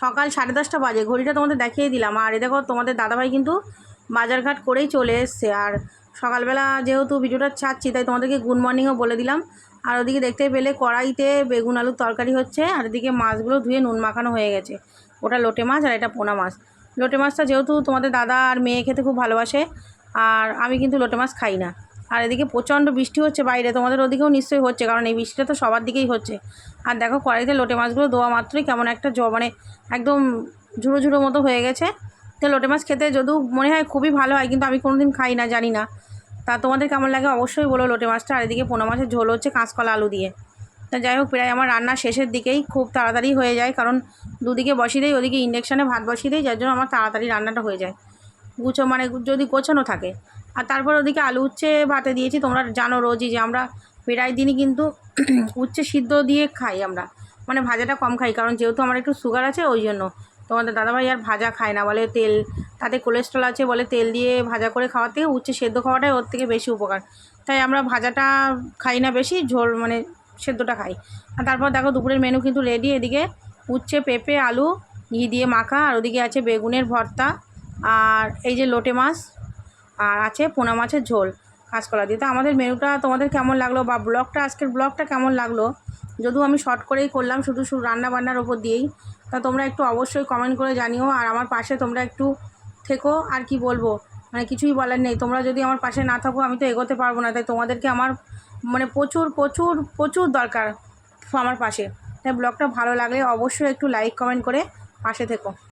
সকাল সাড়ে দশটা বাজে, ঘড়িটা তোমাদের দেখিয়ে দিলাম। আর এ দেখো, তোমাদের দাদাভাই কিন্তু বাজারঘাট করেই চলে এসছে। আর সকালবেলা যেহেতু ভিডিওটা ছাড়ছি, তাই তোমাদেরকে গুড মর্নিংও বলে দিলাম। আর ওদিকে দেখতে পেলে কড়াইতে বেগুন আলুর তরকারি হচ্ছে, আর এদিকে মাছগুলো ধুয়ে নুন মাখানো হয়ে গেছে। ওটা লোটে মাছ আর এটা পোনা মাছ। লোটে মাছটা যেহেতু তোমাদের দাদা আর মেয়ে খেতে খুব ভালোবাসে, আর আমি কিন্তু লোটে মাছ খাই না। আর এদিকে প্রচণ্ড বৃষ্টি হচ্ছে বাইরে, তোমাদের ওদিকেও নিশ্চয়ই হচ্ছে, কারণ এই বৃষ্টিটা তো সবার দিকেই হচ্ছে। আর দেখো কড়াইতে লোটে মাছগুলো দেওয়া মাত্রই কেমন একটা জ মানে একদম ঝুড়ো ঝুড়ো মতো হয়ে গেছে। তো লোটে মাছ খেতে যদিও মনে হয় খুবই ভালো হয়, কিন্তু আমি কোনোদিন খাই না, জানি না। তা তোমাদের কেমন লাগে অবশ্যই বলো লোটে মাছটা, আর এদিকে পোনা মাছের ঝোল হচ্ছে কাঁচকলা আলু দিয়ে। তা যাই হোক, প্রায় আমার রান্না শেষের দিকেই খুব তাড়াতাড়ি হয়ে যায়, কারণ দুদিকে বসিয়ে দেয় ওদিকে ইন্ডাকশানে ভাত বসিয়ে দেয় যার জন্য আমার তাড়াতাড়ি রান্নাটা হয়ে যায়। গুছো মানে যদি গোছানো থাকে। আর তারপর ওদিকে আলু উচ্ছে ভাতে দিয়েছি। তোমরা জানো রোজই যে আমরা প্রায় দিনই কিন্তু উচ্ছে সিদ্ধ দিয়ে খাই আমরা। মানে ভাজাটা কম খাই, কারণ যেহেতু আমার একটু সুগার আছে, ওই জন্য। তোমাদের দাদাভাই আর ভাজা খায় না, বলে তেল, তাতে কোলেস্ট্রল আছে বলে তেল দিয়ে ভাজা করে খাওয়ার থেকে উচ্ছে সেদ্ধ খাওয়াটাই ওর থেকে বেশি উপকার। তাই আমরা ভাজাটা খাই না বেশি, ঝোল মানে সেদ্ধটা খাই। আর তারপর দেখো দুপুরের মেনু কিন্তু রেডি এদিকে উচ্ছে, পেঁপে, আলু, ঘি দিয়ে মাখা, আর ওদিকে আছে বেগুনের ভর্তা, আর এই যে লোটে মাছ আর আছে পোনা মাছের ঝোল কাঁচকলা দিয়ে। তো আমাদের মেনুটা তোমাদের কেমন লাগল বা ব্লগটা, আজকের ব্লগটা কেমন লাগল? যদিও আমি শর্ট করেই করলাম, শুধু শুধু রান্না বান্নার ওপর দিয়েই। তা তোমরা একটু অবশ্যই কমেন্ট করে জানিও আর আমার পাশে তোমরা একটু থেকো আর কি বলব? মানে কিছুই বলার নেই। তোমরা যদি আমার পাশে না থাকো, আমি তো এগোতে পারব না। তাই তোমাদেরকে আমার মানে প্রচুর প্রচুর প্রচুর দরকার আমার পাশে। তাই ব্লগটা ভালো লাগলে অবশ্যই একটু লাইক কমেন্ট করে পাশে থেকো।